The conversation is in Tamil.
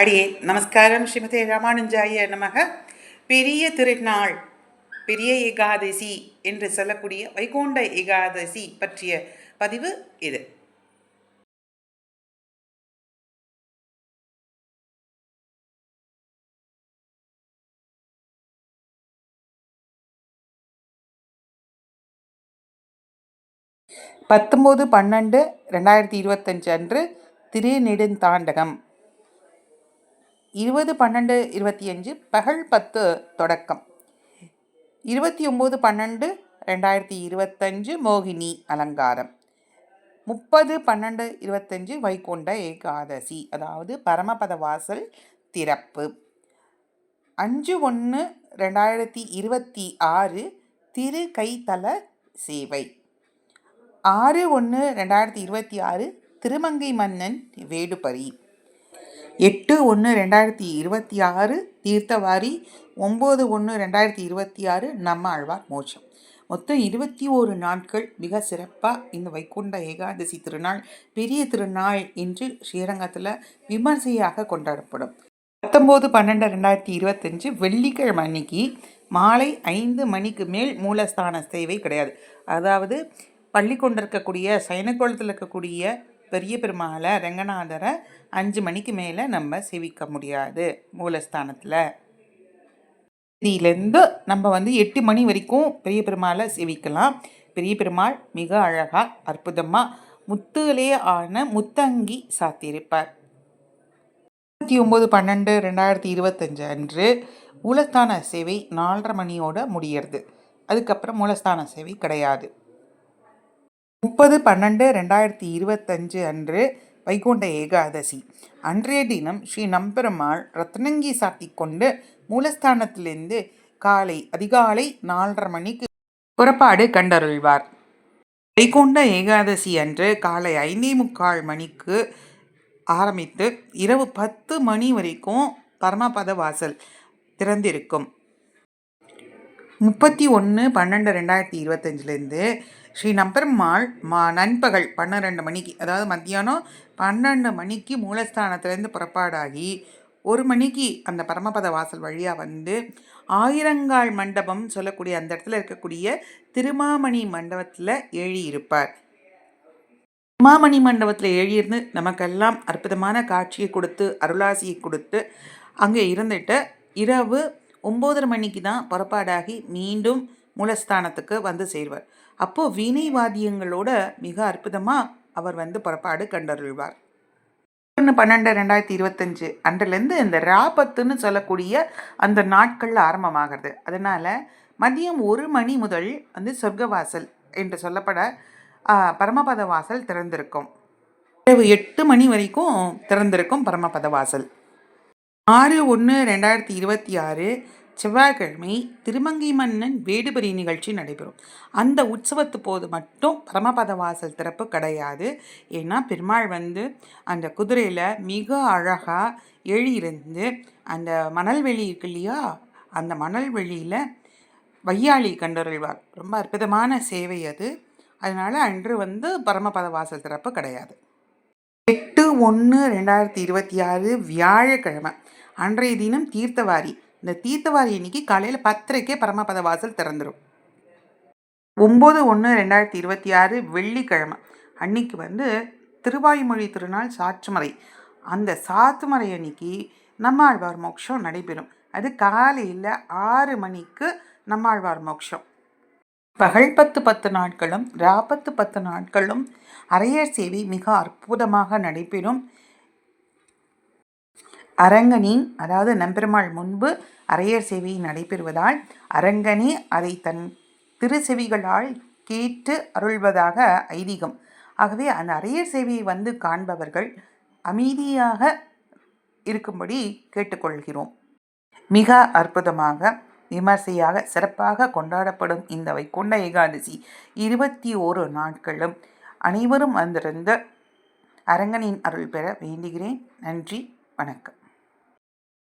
அடியே நமஸ்காரம். ஸ்ரீமதி ராமானுஜாய நமக. பெரிய திருநாள் பெரிய ஏகாதசி என்று சொல்லக்கூடிய வைகுண்ட ஏகாதசி பற்றிய பதிவு இது. பத்தொம்போது பன்னெண்டு ரெண்டாயிரத்தி இருபத்தஞ்சு அன்று திருநெடுந்தாண்டகம் இருபது பன்னெண்டு இருபத்தி அஞ்சு பகல் பத்து தொடக்கம். இருபத்தி ஒம்பது பன்னெண்டு ரெண்டாயிரத்தி இருபத்தஞ்சு மோகினி அலங்காரம். முப்பது பன்னெண்டு இருபத்தஞ்சு வைகுண்ட ஏகாதசி அதாவது பரமபத வாசல் திறப்பு. அஞ்சு ஒன்று ரெண்டாயிரத்தி இருபத்தி ஆறு திரு கைத்தல சேவை. ஆறு ஒன்று ரெண்டாயிரத்தி இருபத்தி ஆறு திருமங்கை மன்னன் வேடுபரி. எட்டு ஒன்று ரெண்டாயிரத்தி இருபத்தி ஆறு தீர்த்தவாரி. ஒம்பது ஒன்று ரெண்டாயிரத்தி இருபத்தி ஆறு நம்ம ஆழ்வார் மோட்சம். மொத்தம் இருபத்தி ஓரு நாட்கள் மிக சிறப்பாக இந்த வைகுண்ட ஏகாதசி திருநாள் பெரிய திருநாள் என்று ஸ்ரீரங்கத்தில் விமர்சையாக கொண்டாடப்படும். பத்தொம்போது பன்னெண்டு ரெண்டாயிரத்தி இருபத்தஞ்சு வெள்ளிக்கிழமை அன்னைக்கு மாலை ஐந்து மணிக்கு மேல் மூலஸ்தான சேவை கிடையாது. அதாவது பள்ளி கொண்டிருக்கக்கூடிய சைனக்குளத்தில் இருக்கக்கூடிய பெரிய பெருமாளை ரங்கநாதரை அஞ்சு மணிக்கு மேலே நம்ம சேவிக்க முடியாது மூலஸ்தானத்தில். இதிலேருந்து நம்ம வந்து எட்டு மணி வரைக்கும் பெரிய பெருமாளை சேவிக்கலாம். பெரிய பெருமாள் மிக அழகாக அற்புதமாக முத்துகளே ஆன முத்தங்கி சாத்தியிருப்பார். இருபத்தி ஒம்பது பன்னெண்டு ரெண்டாயிரத்தி இருபத்தஞ்சு அன்று மூலஸ்தான சேவை நாலரை மணியோட முடியறது. அதுக்கப்புறம் மூலஸ்தான சேவை கிடையாது. முப்பது பன்னெண்டு ரெண்டாயிரத்தி இருபத்தஞ்சு அன்று வைகுண்ட ஏகாதசி. அன்றைய தினம் ஸ்ரீ நம்பெருமாள் ரத்னங்கி சாத்தி கொண்டு மூலஸ்தானத்திலிருந்து காலை அதிகாலை நாலரை மணிக்கு புறப்பாடு கண்டருள்வார். வைகுண்ட ஏகாதசி அன்று காலை ஐந்தே முக்கால் மணிக்கு ஆரம்பித்து இரவு பத்து மணி வரைக்கும் பரமபத வாசல் திறந்திருக்கும். முப்பத்தி ஒன்று பன்னெண்டு ரெண்டாயிரத்தி இருபத்தஞ்சிலேருந்து ஸ்ரீ நம்பெருமாள் மா நண்பகல் பன்னிரெண்டு மணிக்கு அதாவது மத்தியானம் பன்னெண்டு மணிக்கு மூலஸ்தானத்துலேருந்து புறப்பாடாகி ஒரு மணிக்கு அந்த பரமபத வாசல் வழியாக வந்து ஆயிரங்கால் மண்டபம் சொல்லக்கூடிய அந்த இடத்துல இருக்கக்கூடிய திருமாமணி மண்டபத்தில் எழுதியிருப்பார். திருமாமணி மண்டபத்தில் எழுதியிருந்து நமக்கெல்லாம் அற்புதமான காட்சியை கொடுத்து அருளாசியை கொடுத்து அங்கே இருந்துட்டு இரவு ஒம்போதரை மணிக்கு தான் புறப்பாடாகி மீண்டும் மூலஸ்தானத்துக்கு வந்து சேர்வார். அப்போது வீணை வாத்தியங்களோட மிக அற்புதமாக அவர் வந்து புறப்பாடு கண்டருள்வார் ஒன்று பன்னெண்டு ரெண்டாயிரத்தி இருபத்தஞ்சு அன்றிலேருந்து இந்த ராபத்துன்னு சொல்லக்கூடிய அந்த நாட்கள் ஆரம்பமாகிறது. அதனால் மதியம் ஒரு மணி முதல் வந்து சொர்க்கவாசல் என்று சொல்லப்பட பரமபத வாசல் திறந்திருக்கும். இரவு எட்டு மணி வரைக்கும் திறந்திருக்கும் பரமபத வாசல் ஆறு ஒன்று ரெண்டாயிரத்தி இருபத்தி ஆறு செவ்வாய்க்கிழமை திருமங்கை மன்னன் வேடுபரி நிகழ்ச்சி நடைபெறும். அந்த உற்சவத்து போது மட்டும் பரமபத வாசல் திறப்பு கிடையாது. ஏன்னா பெருமாள் வந்து அந்த குதிரையில் மிக அழகாக எழுதியிருந்து அந்த மணல் வெளி இருக்கு இல்லையா? அந்த மணல் வெளியில் வையாளி கண்டறிவார் ரொம்ப அற்புதமான சேவை அது. அதனால் அன்று வந்து பரமபத வாசல் திறப்பு கிடையாது. எட்டு ஒன்று ரெண்டாயிரத்தி இருபத்தி ஆறு வியாழக்கிழமை. அன்றைய தினம் தீர்த்தவாரி. இந்த தீர்த்தவாரி அன்னைக்கு காலையில் பத்தரைக்கே பரமபத வாசல் திறந்துடும் ஒம்பது ஒன்று ரெண்டாயிரத்தி இருபத்தி ஆறு வெள்ளிக்கிழமை. அன்னைக்கு வந்து திருவாய்மொழி திருநாள் சாற்றுமறை அந்த சாத்துமறை அன்னைக்கு நம்மாழ்வார் மோட்சம் நடைபெறும். அது காலையில் ஆறு மணிக்கு நம்மாழ்வார் மோட்சம். பகல் பத்து பத்து நாட்களும் ராபத்து பத்து நாட்களும் அரையர் சேவை மிக அற்புதமாக நடைபெறும். அரங்கனின் அதாவது நம்பெருமாள் முன்பு அரையர் சேவை நடைபெறுவதால் அரங்கனே அதை தன் திருச்செவிகளால் கேட்டு அருள்வதாக ஐதீகம். ஆகவே அந்த அரையர் சேவையை வந்து காண்பவர்கள் அமைதியாக இருக்கும்படி கேட்டுக்கொள்கிறோம். மிக அற்புதமாக விமர்சையாக சிறப்பாக கொண்டாடப்படும் இந்த வைகுண்ட ஏகாதசி இருபத்தி ஓரு நாட்களும் அனைவரும் வந்திருந்த அரங்கனின் அருள் பெற வேண்டுகிறேன். நன்றி வணக்கம்.